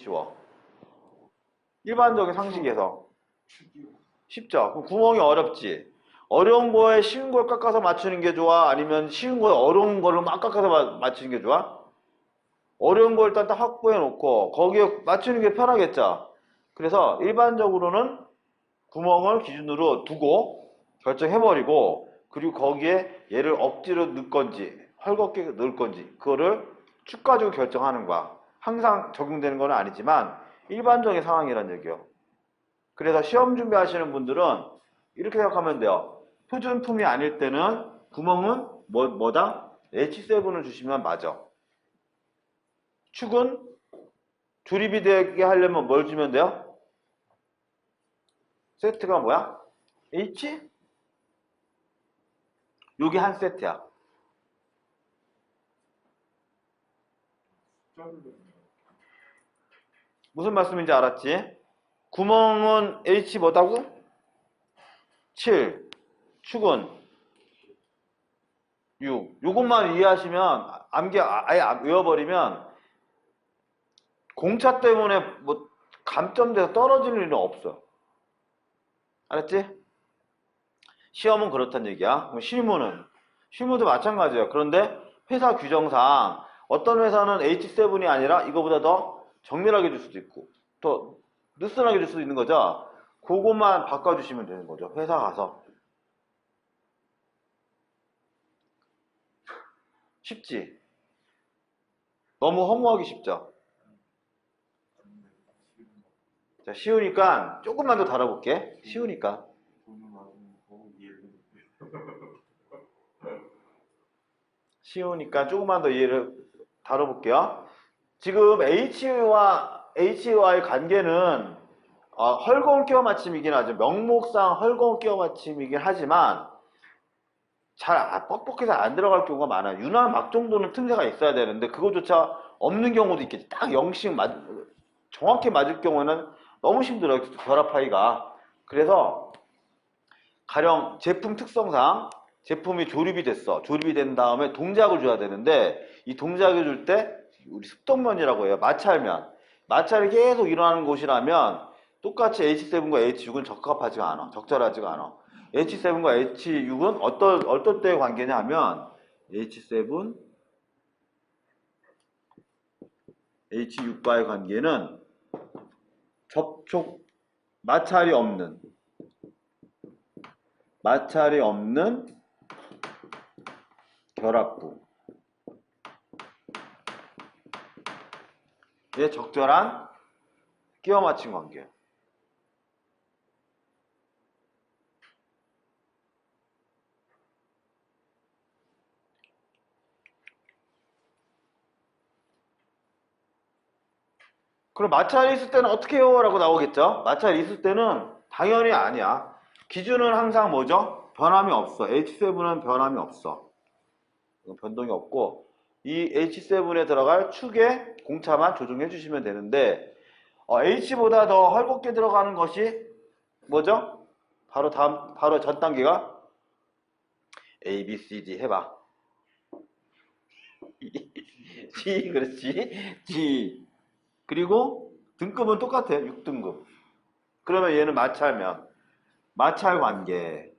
쉬워. 일반적인 상식에서. 쉽죠? 그럼 구멍이 어렵지? 어려운 거에 쉬운 걸 깎아서 맞추는 게 좋아? 아니면 쉬운 거에 어려운 거를 막 깎아서 마- 맞추는 게 좋아? 어려운 거 일단 딱 확보해 놓고 거기에 맞추는 게 편하겠죠? 그래서 일반적으로는 구멍을 기준으로 두고 결정해버리고 그리고 거기에 얘를 억지로 넣을 건지 헐겁게 넣을 건지 그거를 축 가지고 결정하는 거야. 항상 적용되는 건 아니지만 일반적인 상황이란 얘기요. 그래서 시험 준비하시는 분들은 이렇게 생각하면 돼요. 표준품이 아닐 때는 구멍은 뭐, 뭐다? H7을 주시면 맞아. 축은 조립이 되게 하려면 뭘 주면 돼요? 세트가 뭐야? H? 요게 한 세트야. 무슨 말씀인지 알았지? 구멍은 H 뭐다고? 7. 축은 6. 요것만 이해하시면 암기 아예 안- 외워버리면 공차 때문에 뭐 감점돼서 떨어지는 일은 없어. 알았지? 시험은 그렇단 얘기야. 실무는? 실무도 마찬가지야. 그런데 회사 규정상 어떤 회사는 H7이 아니라 이거보다 더 정밀하게 줄 수도 있고 더 느슨하게 줄 수도 있는 거죠. 그것만 바꿔주시면 되는 거죠. 회사 가서. 쉽지? 너무 허무하기 쉽죠? 자, 쉬우니까 조금만 더 달아볼게. 쉬우니까. 쉬우니까 조금만 더 이해를 다뤄볼게요. 지금 H와 H와의 관계는 어, 헐거운 끼워 맞춤이긴 하죠. 명목상 헐거운 끼워 맞춤이긴 하지만 잘 아- 뻑뻑해서 안 들어갈 경우가 많아요. 유나 막 정도는 틈새가 있어야 되는데 그거조차 없는 경우도 있겠지. 딱 0씩 맞, 정확히 맞을 경우는 너무 힘들어요. 결합하기가. 그래서 가령 제품 특성상 제품이 조립이 됐어. 조립이 된 다음에 동작을 줘야 되는데 이 동작을 줄 때 우리 습동면이라고 해요. 마찰면. 마찰이 계속 일어나는 곳이라면 똑같이 H7과 H6은 적합하지가 않아. 적절하지가 않아. H7과 H6은 어떤 어떤 때의 관계냐 하면 H7 H6과의 관계는 접촉 마찰이 없는 마찰이 없는 결합부 의 적절한 끼워 맞힌 관계. 그럼 마찰이 있을 때는 어떻게 해요? 라고 나오겠죠? 마찰이 있을 때는 당연히 아니야. 기준은 항상 뭐죠? 변함이 없어. H7은 변함이 없어. 변동이 없고 이 H7에 들어갈 축의 공차만 조정해 주시면 되는데 어, H보다 더 헐겁게 들어가는 것이 뭐죠? 바로 다음 바로 전 단계가 A, B, C, D 해봐. G 그렇지 G 그리고 등급은 똑같아 6등급 그러면 얘는 마찰면 마찰 관계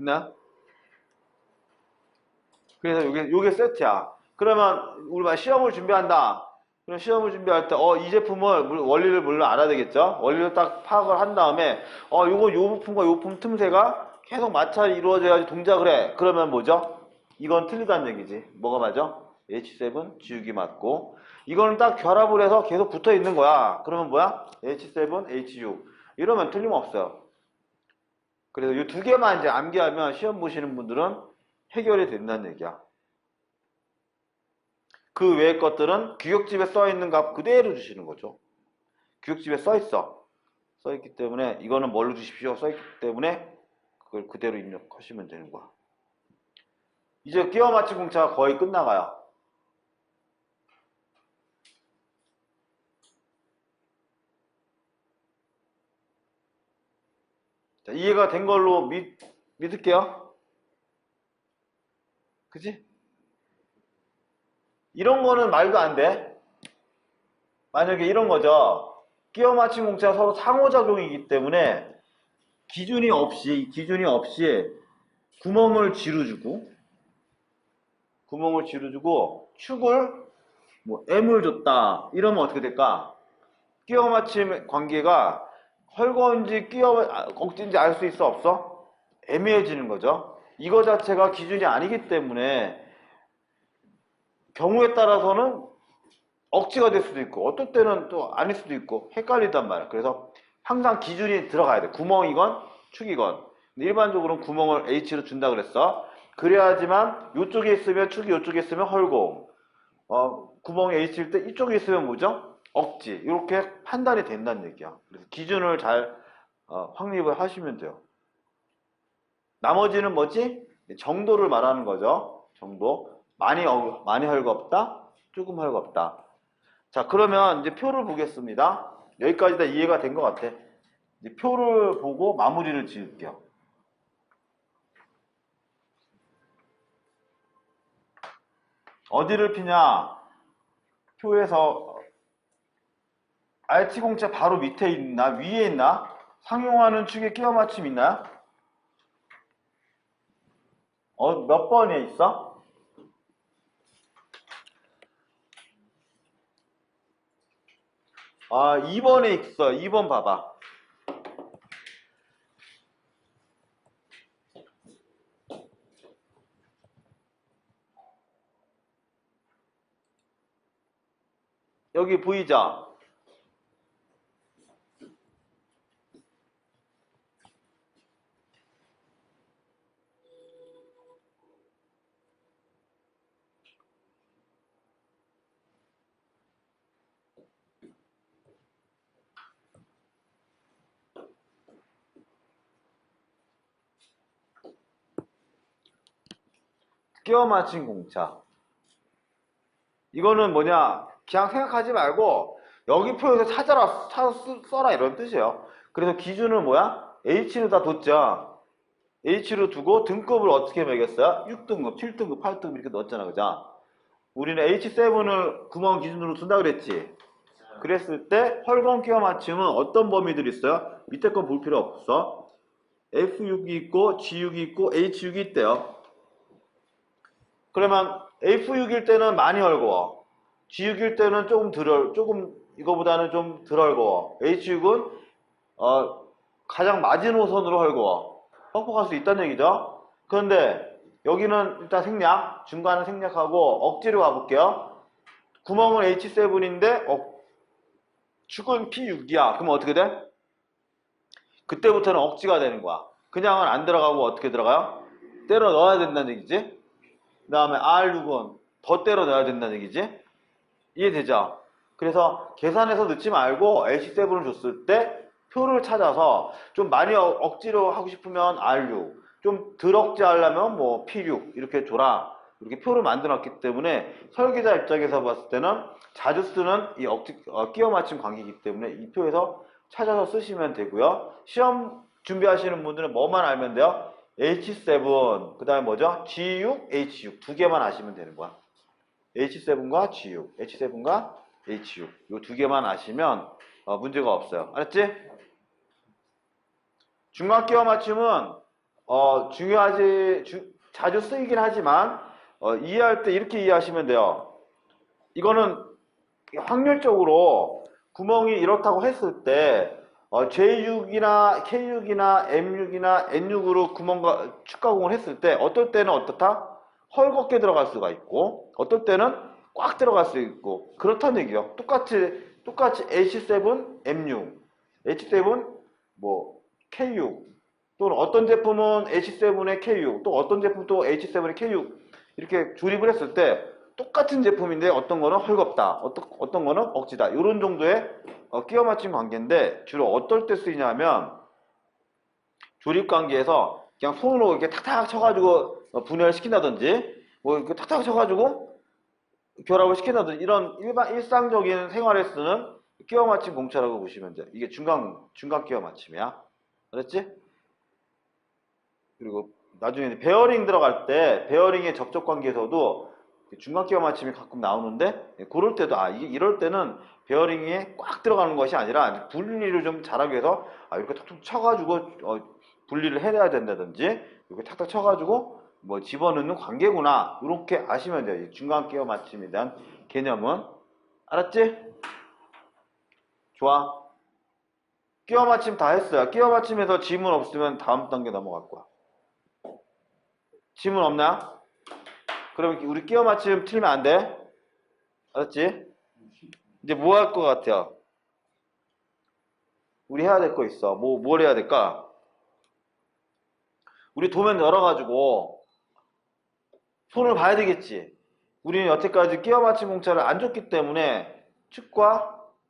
됐나? 그래서 요게 요게 세트야. 그러면 우리 막 시험을 준비한다. 그럼 시험을 준비할 때 어 이 제품을 물- 원리를 물론 알아야 되겠죠? 원리를 딱 파악을 한 다음에 어 요거 요 부품과 요 부품 틈새가 계속 마찰이 이루어져야지 동작을 해 그러면 뭐죠? 이건 틀리다는 얘기지. 뭐가 맞아? H7 지우기 맞고. 이거는 딱 결합을 해서 계속 붙어 있는 거야. 그러면 뭐야? H7 H6 이러면 틀림없어요 그래서 이 두 개만 이제 암기하면 시험 보시는 분들은 해결이 된다는 얘기야 그 외의 것들은 규격집에 써 있는 값 그대로 주시는 거죠. 규격집에 써 있어. 써 있기 때문에 이거는 뭘로 주십시오. 써 있기 때문에 그걸 그대로 입력하시면 되는 거야. 이제 끼워 맞춤 공차가 거의 끝나가요. 자, 이해가 된 걸로 믿, 믿을게요. 그지? 이런 거는 말도 안 돼. 만약에 이런 거죠. 끼워 맞힌 공차가 서로 상호작용이기 때문에 기준이 없이, 기준이 없이 구멍을 지르주고, 구멍을 지르주고, 축을, 뭐, M을 줬다. 이러면 어떻게 될까? 끼워 맞춤 관계가 끼워, 아, 억지인지 알 수 있어? 없어? 애매해지는 거죠. 이거 자체가 기준이 아니기 때문에 경우에 따라서는 억지가 될 수도 있고 어떨 때는 또 아닐 수도 있고 헷갈린단 말이야. 그래서 항상 기준이 들어가야 돼. 구멍이건 축이건. 일반적으로는 구멍을 H로 준다 그랬어. 그래야지만 이쪽에 있으면 축이 이쪽에 있으면 헐공. 어, 구멍이 H일 때 이쪽에 있으면 뭐죠? 억지. 이렇게 판단이 된다는 얘기야. 그래서 기준을 잘 어, 확립을 하시면 돼요. 나머지는 뭐지? 정도를 말하는 거죠. 정도. 많이, 어- 많이 헐겁다, 조금 헐겁다. 자, 그러면 이제 표를 보겠습니다. 여기까지 다 이해가 된 것 같아. 이제 표를 보고 마무리를 지을게요. 어디를 피냐? 표에서 RT 공차 바로 밑에 있나? 위에 있나? 상용하는 축에 끼워 맞춤 있나요? 어, 몇 번에 있어? 아, 2번에 있어. 2번 봐봐. 여기 보이죠? 끼워 맞힌 공차. 이거는 뭐냐? 그냥 생각하지 말고 여기 표에서 찾아라, 찾아 쓰- 써라 이런 뜻이에요. 그래서 기준은 뭐야? H로 다 뒀죠. H로 두고 등급을 어떻게 매겼어요? 6등급, 7등급, 8등급 이렇게 넣었잖아, 그죠? 우리는 H7을 구멍 기준으로 둔다 그랬지. 그랬을 때 헐건 끼워 맞춤은 어떤 범위들이 있어요? 밑에 건 볼 필요 없어. F6이 있고 G6이 있고 H6이 있대요. 그러면 F6일 때는 많이 헐거워. G6일 때는 조금 덜, 조금 이거보다는 좀덜 헐거워. H6은 어, 가장 마지노선으로 헐거워. 뻑뻑할 수 있다는 얘기죠. 그런데 여기는 일단 생략, 중간은 생략하고 억지로 가볼게요. 구멍은 H7인데 어, 축은 P6이야. 그럼 어떻게 돼? 그때부터는 억지가 되는 거야. 그냥은 안 들어가고 어떻게 들어가요? 때려 넣어야 된다는 얘기지. 그 다음에 R6은 더 때려 넣어야 된다는 얘기지? 이해되죠? 그래서 계산해서 넣지 말고 H7을 줬을 때 표를 찾아서 좀 많이 어- 억지로 하고 싶으면 R6, 좀 덜 억지 하려면 뭐 P6 이렇게 줘라. 이렇게 표를 만들어 놨기 때문에 설계자 입장에서 봤을 때는 자주 쓰는 이 억지, 어, 끼워 맞춤 관계이기 때문에 이 표에서 찾아서 쓰시면 되고요. 시험 준비하시는 분들은 뭐만 알면 돼요? H7, 그 다음에 뭐죠? G6, H6 두 개만 아시면 되는 거야. H7과 G6, H7과 H6 이 두 개만 아시면 어, 문제가 없어요. 알았지? 끼워 맞춤은 어, 중요하지 주- 자주 쓰이긴 하지만 어, 이해할 때 이렇게 이해하시면 돼요. 이거는 확률적으로 구멍이 이렇다고 했을 때 어, J6이나 K6이나 M6이나 N6으로 구멍과 축가공을 했을 때 어떨 때는 어떻다? 헐겁게 들어갈 수가 있고 어떨 때는 꽉 들어갈 수 있고 그렇다는 얘기요. 똑같이 똑같이 H7, M6, H7 뭐 K6 또는 어떤 제품은 H7에 K6 또 어떤 제품 또 H7에 K6 이렇게 조립을 했을 때 똑같은 제품인데 어떤 거는 헐겁다 어떤, 어떤 거는 억지다 이런 정도의 어, 끼워 맞춤 관계인데 주로 어떨 때 쓰이냐면 조립 관계에서 그냥 손으로 이렇게 탁탁 쳐가지고 어, 분해를 시킨다든지 뭐 이렇게 탁탁 쳐가지고 결합을 시킨다든지 이런 일반 일상적인 생활에 쓰는 끼워 맞춤 공차라고 보시면 돼요. 이게 중간 중간 끼워 맞춤이야. 알았지? 그리고 나중에 베어링 들어갈 때 베어링의 접촉 관계에서도 중간 끼워 맞춤이 가끔 나오는데 예, 그럴 때도 아 이- 이럴 때는 베어링에 꽉 들어가는 것이 아니라 분리를 좀 잘하기 위해서 아 이렇게 툭툭 쳐가지고 어, 분리를 해야 된다든지 이렇게 탁탁 쳐가지고 뭐 집어넣는 관계구나 이렇게 아시면 돼요. 이 중간 끼워 맞춤에 대한 개념은. 알았지? 좋아. 끼워 맞춤 다 했어요. 끼워 맞춤에서 지문 없으면 다음 단계 넘어갈 거야. 지문 없나? 그럼 우리 끼워 맞춤 틀리면 안 돼. 알았지? 이제 뭐 할 것 같아요? 우리 해야 될 거 있어. 뭐, 뭘 해야 될까? 우리 도면 열어가지고 손을 봐야 되겠지. 우리는 여태까지 끼워 맞춤 공차를 안 줬기 때문에 축과